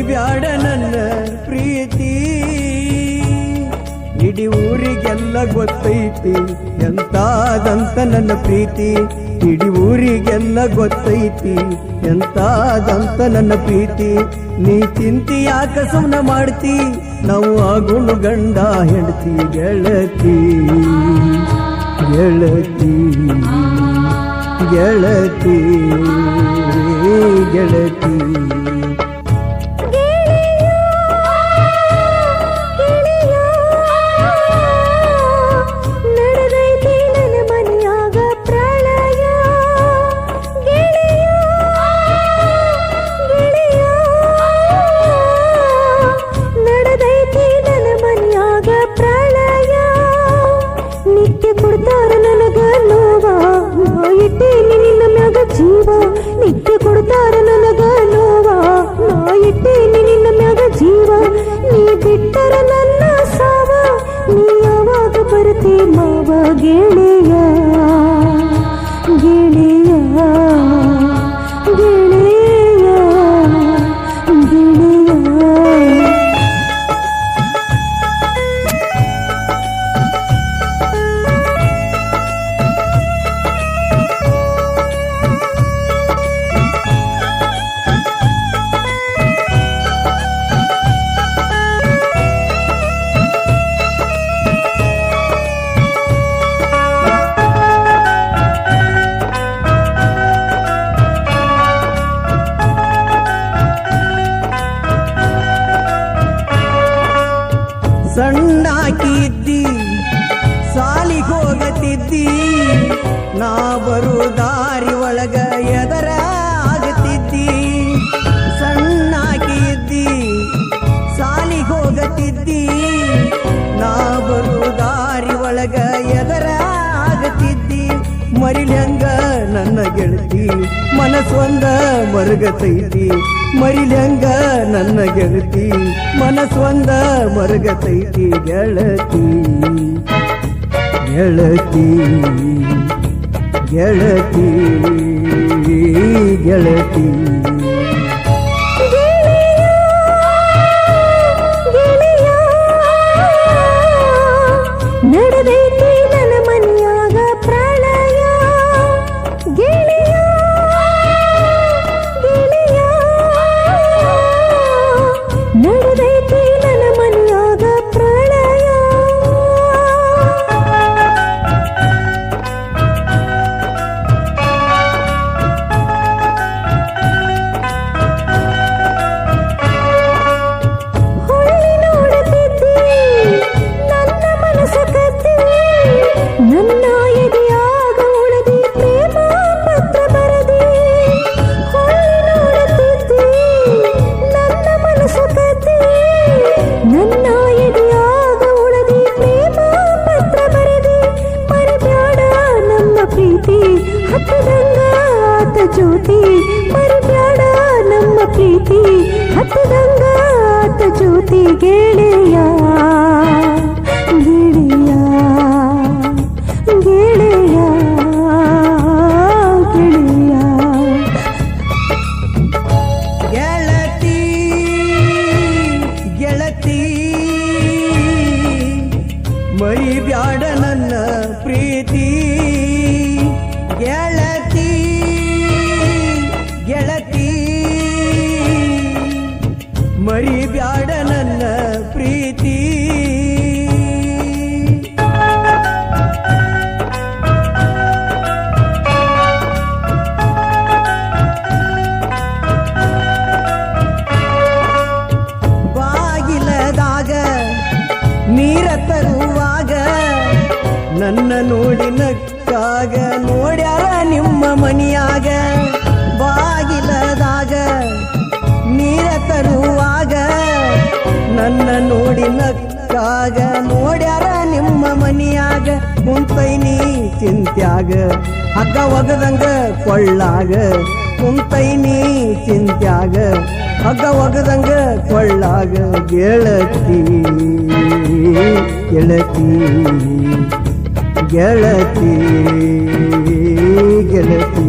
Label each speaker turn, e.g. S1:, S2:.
S1: ಮರಿಬ್ಯಾಡ ನನ್ನ ಪ್ರೀತಿ. ಇಡೀ ಊರಿಗೆಲ್ಲ ಗೊತ್ತೈತಿ, ಎಂತಾದಂತ ನನ್ನ ಪ್ರೀತಿ. ಇಡೀ ಊರಿಗೆಲ್ಲ ಗೊತ್ತೈತಿ, ಎಂತಾದಂತ ನನ್ನ ಪ್ರೀತಿ. ನೀ ಚಿಂತಿ ಯಾಕ ಸುಮ್ಮನ ಮಾಡ್ತಿ? ನಾವು ಆಗುಣು ಗಂಡ, ಹೆಂಡತಿ, ಗೆಳತಿ. ಗೆಳತಿ ಗೆಳತಿ ಗೆಳತಿ. ಸಣ್ಣಾಕಿದ್ದಿ ಸಾಲಿಗೆ ಹೋಗತಿದ್ದಿ ನಾ ಬರು ದಾರಿ ಒಳಗ ಮನಸ್ಸೊಂದ ಮರುಗತೈತಿ. ಮರಿಲ್ಯಂಗ ನನ್ನ ಗೆಳತಿ. ಮನಸ್ಸೊಂದ ಮರುಗತೈತಿ ಗೆಳತಿ. ಗೆಳತಿ ಗೆಳತಿ ಗೆಳತಿ.
S2: ಹತ್ತದಂಗ ಆತ ಜ್ಯೋತಿ ಗೆಳೆಯ ಗೆಳೆಯ ಗೆಳೆಯ ಗೆಳೆಯ.
S1: ಗೆಳತಿ ಗೆಳತಿ ಮರಿಬ್ಯಾಡ ನನ್ನ ಪ್ರೀತಿ. ಮರಿಬ್ಯಾಡ ನೋಡಿ ನಕ್ಕಾಗ ನೋಡ್ಯಾರ ನಿಮ್ಮ ಮನಿಯಾಗ ಕುಂತೈನಿ ಚಿಂತ್ಯಾಗ, ಹಗ್ಗ ಒಗದಂಗ ಕೊಳ್ಳಾಗ ಕುಂತೈನಿ ಚಿಂತ್ಯಾಗ, ಹಗ್ಗ ಒಗದಂಗ ಕೊಳ್ಳಾಗ, ಗೆಳತಿ ಗೆಳತಿ ಗೆಳತಿ ಗೆಳತಿ.